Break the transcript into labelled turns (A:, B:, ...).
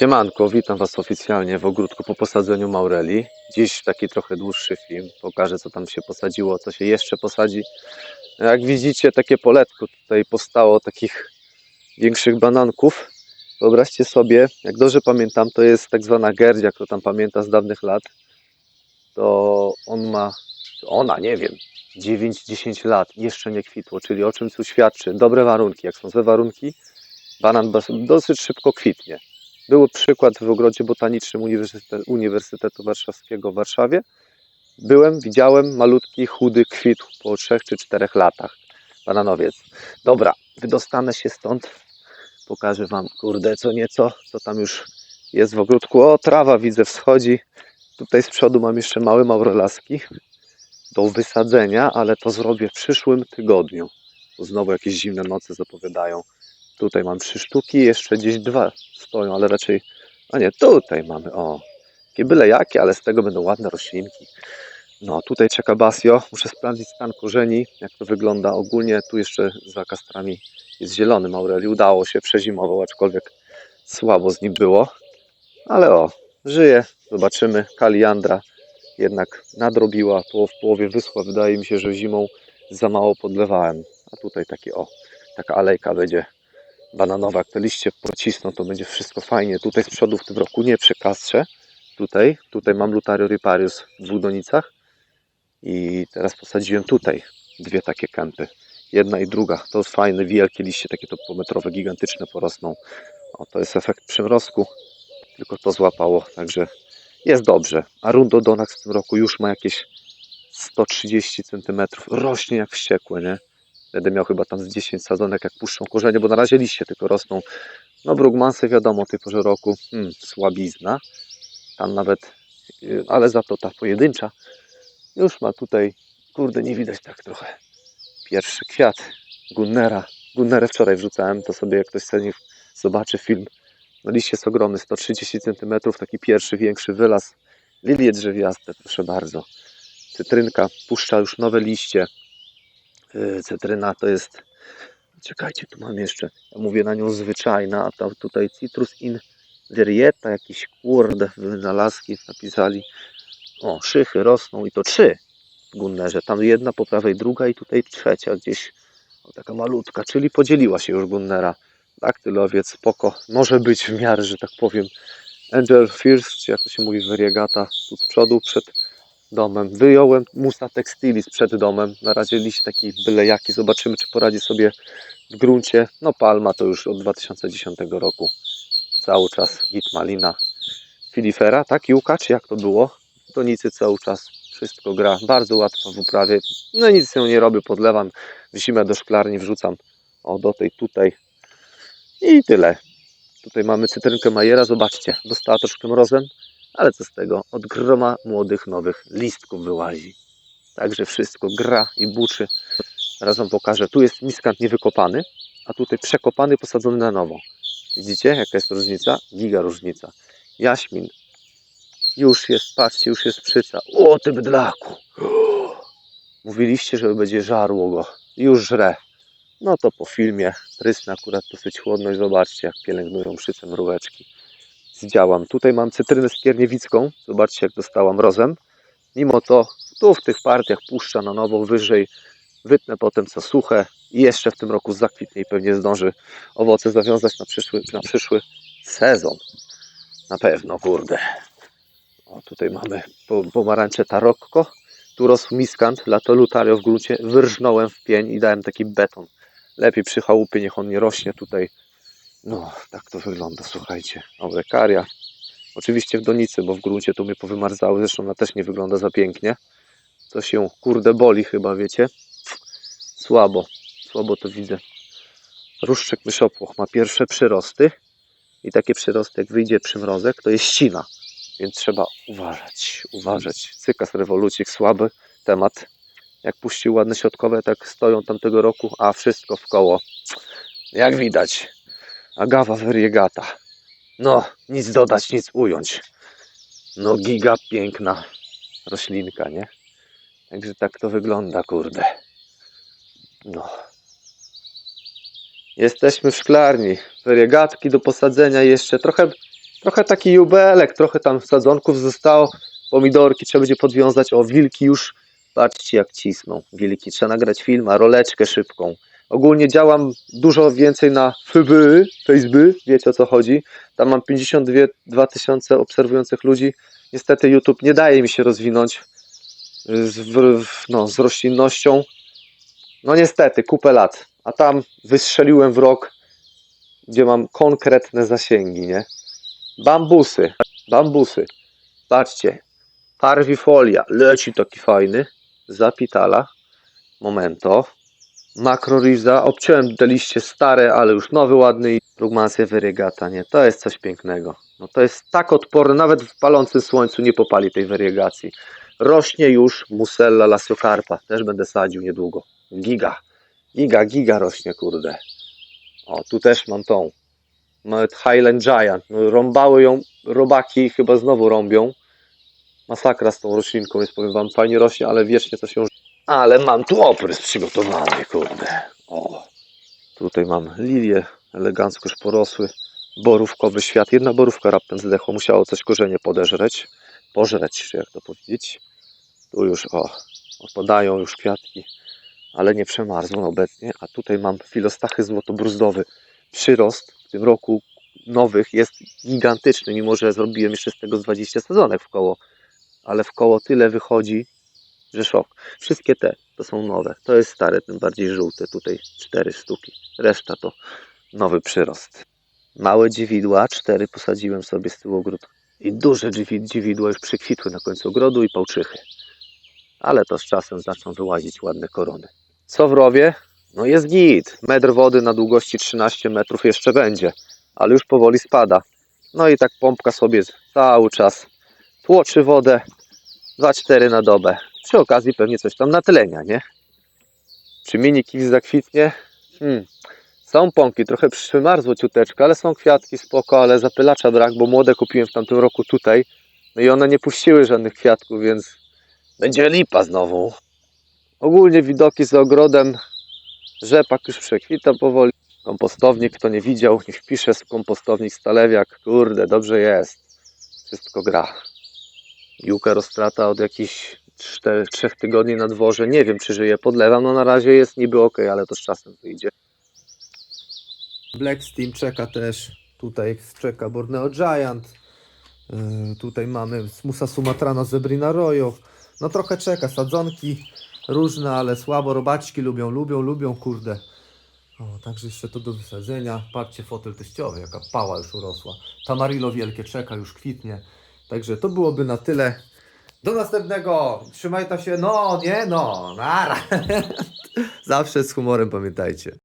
A: Siemanko, witam Was oficjalnie w ogródku po posadzeniu Maureli. Dziś taki trochę dłuższy film. Pokażę, co tam się posadziło, co się jeszcze posadzi. Jak widzicie, takie poletko tutaj powstało takich większych bananków. Wyobraźcie sobie, jak dobrze pamiętam, to jest tak zwana gerdzia, kto tam pamięta z dawnych lat. To on ma, ona, nie wiem, 9-10 lat, jeszcze nie kwitło, czyli o czym tu świadczy? Dobre warunki. Jak są złe warunki, banan dosyć szybko kwitnie. Był przykład w ogrodzie botanicznym Uniwersyte- Uniwersytetu Warszawskiego w Warszawie. Byłem, widziałem, malutki, chudy kwitł po 3 czy 4 latach. Bananowiec. Dobra, wydostanę się stąd. Pokażę Wam, kurde, co nieco, co tam już jest w ogródku. O, trawa widzę, wschodzi. Tutaj z przodu mam jeszcze małe maurelaski do wysadzenia, ale to zrobię w przyszłym tygodniu. Bo znowu jakieś zimne noce zapowiadają. Tutaj mam trzy sztuki, jeszcze gdzieś dwa stoją, ale raczej. A nie, tutaj mamy. O, takie byle jakie, ale z tego będą ładne roślinki. No, tutaj czeka Basio. Muszę sprawdzić stan korzeni, jak to wygląda. Ogólnie tu jeszcze za kastrami jest zielony Maureli. Udało się, przezimował, aczkolwiek słabo z nim było. Ale o, żyje. Zobaczymy. Kaliandra jednak nadrobiła, poł- w połowie wyschła. Wydaje mi się, że zimą za mało podlewałem. A tutaj takie o, taka alejka będzie bananowa, jak te liście pocisną, to będzie wszystko fajnie. Tutaj z przodu w tym roku nie przekastrze. Tutaj, tutaj mam Lutario riparius w dwóch donicach. I teraz posadziłem tutaj dwie takie kępy. Jedna i druga. To jest fajne, wielkie liście, takie topometrowe, gigantyczne porosną. O, to jest efekt przymrozku. Tylko to złapało, także jest dobrze. A Rundodonax w tym roku już ma jakieś 130 cm. Rośnie jak wściekłe, nie? Będę miał chyba tam z 10 sadzonek, jak puszczą korzenie, bo na razie liście tylko rosną. No Brugmansy wiadomo, o tej porze roku hmm, słabizna. Tam nawet, yy, ale za to ta pojedyncza już ma tutaj, kurde nie widać tak trochę. Pierwszy kwiat Gunnera. Gunnerę wczoraj wrzucałem, to sobie jak ktoś chce zobaczy film. No liście jest ogromny, 130 cm, taki pierwszy, większy wylaz. Lilie drzewiaste, proszę bardzo. Cytrynka puszcza już nowe liście. Cytryna to jest, czekajcie, tu mam jeszcze, ja mówię na nią zwyczajna, a tam tutaj Citrus in Verieta, jakiś kurde wynalazki napisali. O, szychy rosną i to trzy w Gunnerze. Tam jedna po prawej, druga i tutaj trzecia gdzieś. O, taka malutka, czyli podzieliła się już Gunnera. Daktylowiec, spoko. Może być w miarę, że tak powiem. Angel First, czy jak to się mówi, Variegata, tu z przodu, przed domem. Wyjąłem Musa Textilis przed domem. Na razie liść taki byle jaki. Zobaczymy, czy poradzi sobie w gruncie. No Palma to już od 2010 roku. Cały czas git malina. Filifera, tak? Juka, czy jak to było? Donicy cały czas wszystko gra. Bardzo łatwo w uprawie. No nic nią nie robię, podlewam w zimę do szklarni, wrzucam o do tej tutaj i tyle. Tutaj mamy cytrynkę Majera, zobaczcie, dostała troszkę mrozem, ale co z tego, od groma młodych, nowych listków wyłazi. Także wszystko gra i buczy. Zaraz Wam pokażę, tu jest miskant niewykopany, a tutaj przekopany, posadzony na nowo. Widzicie, jaka jest różnica? Giga różnica. Jaśmin. Już jest, patrzcie, już jest przyca. O, ty bydlaku. Mówiliście, że będzie żarło go. Już żre. No to po filmie prysnę akurat dosyć chłodno zobaczcie, jak pielęgnują przyce mróweczki. Zdziałam. Tutaj mam cytrynę skierniewicką. Zobaczcie, jak dostała mrozem. Mimo to tu w tych partiach puszcza na nowo wyżej. Wytnę potem co suche i jeszcze w tym roku zakwitnie i pewnie zdąży owoce zawiązać na przyszły, na przyszły sezon. Na pewno, kurde. O, tutaj mamy po- pomarańcze tarokko. Tu rosł miskant, lato lutario w glucie. Wyrżnąłem w pień i dałem taki beton. Lepiej przy chałupie, niech on nie rośnie tutaj. No, tak to wygląda, słuchajcie. Obrekaria. Oczywiście w donicy, bo w gruncie to mnie powymarzały. Zresztą ona też nie wygląda za pięknie. To się kurde boli chyba, wiecie. Słabo, słabo to widzę. Różdżek myszopłoch ma pierwsze przyrosty. I takie przyrosty, jak wyjdzie przymrozek, to jest ścina. Więc trzeba uważać, uważać. Cykas rewolucik, słaby temat. Jak puścił ładne środkowe, tak stoją tamtego roku, a wszystko w koło. Jak widać. Agawa variegata. No, nic dodać, nic ująć. No, giga piękna roślinka, nie? Także tak to wygląda, kurde. No. Jesteśmy w szklarni. Wariegatki do posadzenia jeszcze trochę Trochę taki jubelek, trochę tam sadzonków zostało. Pomidorki trzeba będzie podwiązać. O, wilki już, patrzcie jak cisną. Wilki, trzeba nagrać film, a roleczkę szybką. Ogólnie działam dużo więcej na FB, Facebook, wiecie o co chodzi. Tam mam 52 tysiące obserwujących ludzi. Niestety YouTube nie daje mi się rozwinąć z, w, w- no, z roślinnością. No niestety, kupę lat. A tam wystrzeliłem w rok, gdzie mam konkretne zasięgi, nie? Bambusy, bambusy. Patrzcie, parwifolia, leci taki fajny, zapitala, momento, makroriza, obciąłem te liście stare, ale już nowy, ładny i Rugmansia variegata, nie, to jest coś pięknego. No to jest tak odporne, nawet w palącym słońcu nie popali tej wariegacji. Rośnie już musella lasiocarpa, też będę sadził niedługo. Giga, giga, giga rośnie, kurde. O, tu też mam tą. Nawet Highland Giant. No, rąbały ją robaki, chyba znowu rąbią. Masakra z tą roślinką jest, powiem wam, fajnie rośnie, ale wiecznie to się... Ale mam tu oprys przygotowany, kurde. O, tutaj mam lilię, elegancko już porosły. Borówkowy świat. Jedna borówka raptem zdechła, musiało coś korzenie podeżreć. Pożreć, jak to powiedzieć. Tu już, o, opadają już kwiatki, ale nie przemarzną obecnie. A tutaj mam filostachy złotobruzdowy. Przyrost w tym roku nowych jest gigantyczny, mimo że zrobiłem jeszcze z tego z 20 sezonek w koło. Ale w koło tyle wychodzi, że. Wszystkie te to są nowe. To jest stare, tym bardziej żółte. Tutaj cztery sztuki. Reszta to nowy przyrost. Małe dziwidła, cztery posadziłem sobie z tyłu ogródka. I duże dziwi- dziwidła już przykwitły na końcu ogrodu i pałczychy. Ale to z czasem zaczną wyłazić ładne korony. Co w rowie? No jest git. Metr wody na długości 13 metrów jeszcze będzie, ale już powoli spada. No i tak pompka sobie cały czas tłoczy wodę 2-4 na dobę. Przy okazji pewnie coś tam natlenia, nie? Czy mini kiwi zakwitnie? Hmm. Są pąki, trochę przymarzło ciuteczkę, ale są kwiatki spoko, ale zapylacza brak, bo młode kupiłem w tamtym roku tutaj. No i one nie puściły żadnych kwiatków, więc będzie lipa znowu. Ogólnie widoki za ogrodem. Rzepak już przekwita powoli. Kompostownik, kto nie widział, niech wpisze z kompostownik Stalewiak. Kurde, dobrze jest. Wszystko gra. Juka roztrata od jakichś 4-3 tygodni na dworze. Nie wiem, czy żyje. Podlewam. No na razie jest niby ok, ale to z czasem wyjdzie.
B: Black Steam czeka też. Tutaj czeka Borneo Giant. Yy, tutaj mamy Smusa Sumatrana Zebrina Royo. No trochę czeka. Sadzonki różne, ale słabo. Robaczki lubią, lubią, lubią, kurde. O, także jeszcze to do wysadzenia. Patrzcie, fotel teściowy, jaka pała już urosła. Tamarillo wielkie czeka, już kwitnie. Także to byłoby na tyle. Do następnego. Trzymaj ta się. No, nie, no. Nara. Zawsze z humorem pamiętajcie.